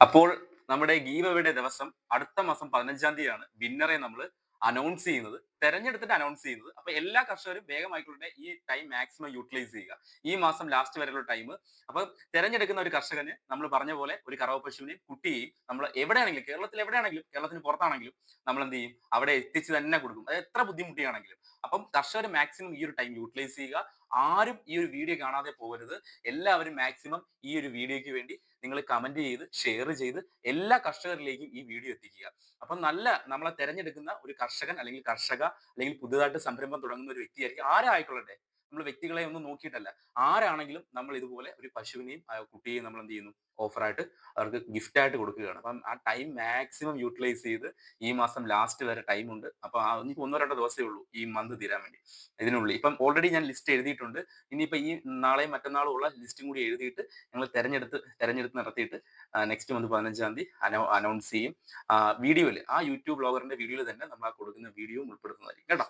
അപ്പോൾ നമ്മുടെ ഗീവയുടെ ദിവസം അടുത്ത മാസം പതിനഞ്ചാം തീയതിയാണ് വിന്നറെ നമ്മൾ അനൗൺസ് ചെയ്യുന്നത്. തെരഞ്ഞെടുത്തിട്ട് അനൗൺസ് ചെയ്യുന്നത്. അപ്പൊ എല്ലാ കർഷകരും വേഗമായിക്കൊണ്ട് ഈ ടൈം മാക്സിമം യൂട്ടിലൈസ് ചെയ്യുക. ഈ മാസം ലാസ്റ്റ് വരെയുള്ള ടൈം അപ്പൊ തെരഞ്ഞെടുക്കുന്ന ഒരു കർഷകന് നമ്മൾ പറഞ്ഞ പോലെ ഒരു കറവ പശുവിനെയും കുട്ടിയെയും നമ്മൾ എവിടെയാണെങ്കിലും കേരളത്തിൽ എവിടെയാണെങ്കിലും കേരളത്തിന് പുറത്താണെങ്കിലും നമ്മൾ എന്ത് ചെയ്യും? അവിടെ എത്തിച്ച് തന്നെ കൊടുക്കും. അത് എത്ര ബുദ്ധിമുട്ടിയാണെങ്കിലും. അപ്പം കർഷകർ മാക്സിമം ഈ ഒരു ടൈം യൂട്ടിലൈസ് ചെയ്യുക. ആരും ഈ ഒരു വീഡിയോ കാണാതെ പോകരുത്. എല്ലാവരും മാക്സിമം ഈ ഒരു വീഡിയോക്ക് വേണ്ടി നിങ്ങൾ കമന്റ് ചെയ്ത് ഷെയർ ചെയ്ത് എല്ലാ കർഷകരിലേക്കും ഈ വീഡിയോ എത്തിക്കുക. അപ്പൊ നല്ല നമ്മളെ തെരഞ്ഞെടുക്കുന്ന ഒരു കർഷകൻ അല്ലെങ്കിൽ കർഷക അല്ലെങ്കിൽ പുതുതായിട്ട് സംരംഭം തുടങ്ങുന്ന ഒരു വ്യക്തിയായിരിക്കും. ആരായിക്കൊള്ളട്ടെ? നമ്മൾ വ്യക്തികളെ ഒന്നും നോക്കിയിട്ടല്ല. ആരാണെങ്കിലും നമ്മൾ ഇതുപോലെ ഒരു പശുവിനെയും കുട്ടിയെയും നമ്മൾ എന്ത് ചെയ്യുന്നു? ഓഫറായിട്ട് അവർക്ക് ഗിഫ്റ്റ് ആയിട്ട് കൊടുക്കുകയാണ്. അപ്പം ആ ടൈം മാക്സിമം യൂട്ടിലൈസ് ചെയ്ത് ഈ മാസം ലാസ്റ്റ് വരെ ടൈം ഉണ്ട്. അപ്പൊ ആ ഇനിയിപ്പോ ഒന്നോ രണ്ടോ ദിവസമേ ഉള്ളൂ ഈ മന്ത് തീരാൻ വേണ്ടി. ഇതിനുള്ളിൽ. ഇപ്പം ഓൾറെഡി ഞാൻ ലിസ്റ്റ് എഴുതിയിട്ടുണ്ട്. ഇനിയിപ്പോൾ ഈ നാളെയും മറ്റന്നാളും ഉള്ള ലിസ്റ്റും കൂടി എഴുതിയിട്ട് ഞങ്ങൾ തെരഞ്ഞെടുത്ത് തെരഞ്ഞെടുത്ത് നടത്തിയിട്ട് നെക്സ്റ്റ് മന്ത് പതിനഞ്ചാം തീയതി അനൗൺസ് ചെയ്യും. വീഡിയോയിൽ ആ യൂട്യൂബ് ബ്ലോഗറിന്റെ വീഡിയോയിൽ തന്നെ നമ്മൾ ആ കൊടുക്കുന്ന വീഡിയോ ഉൾപ്പെടുത്തുന്നതായിരിക്കും. കേട്ടോ?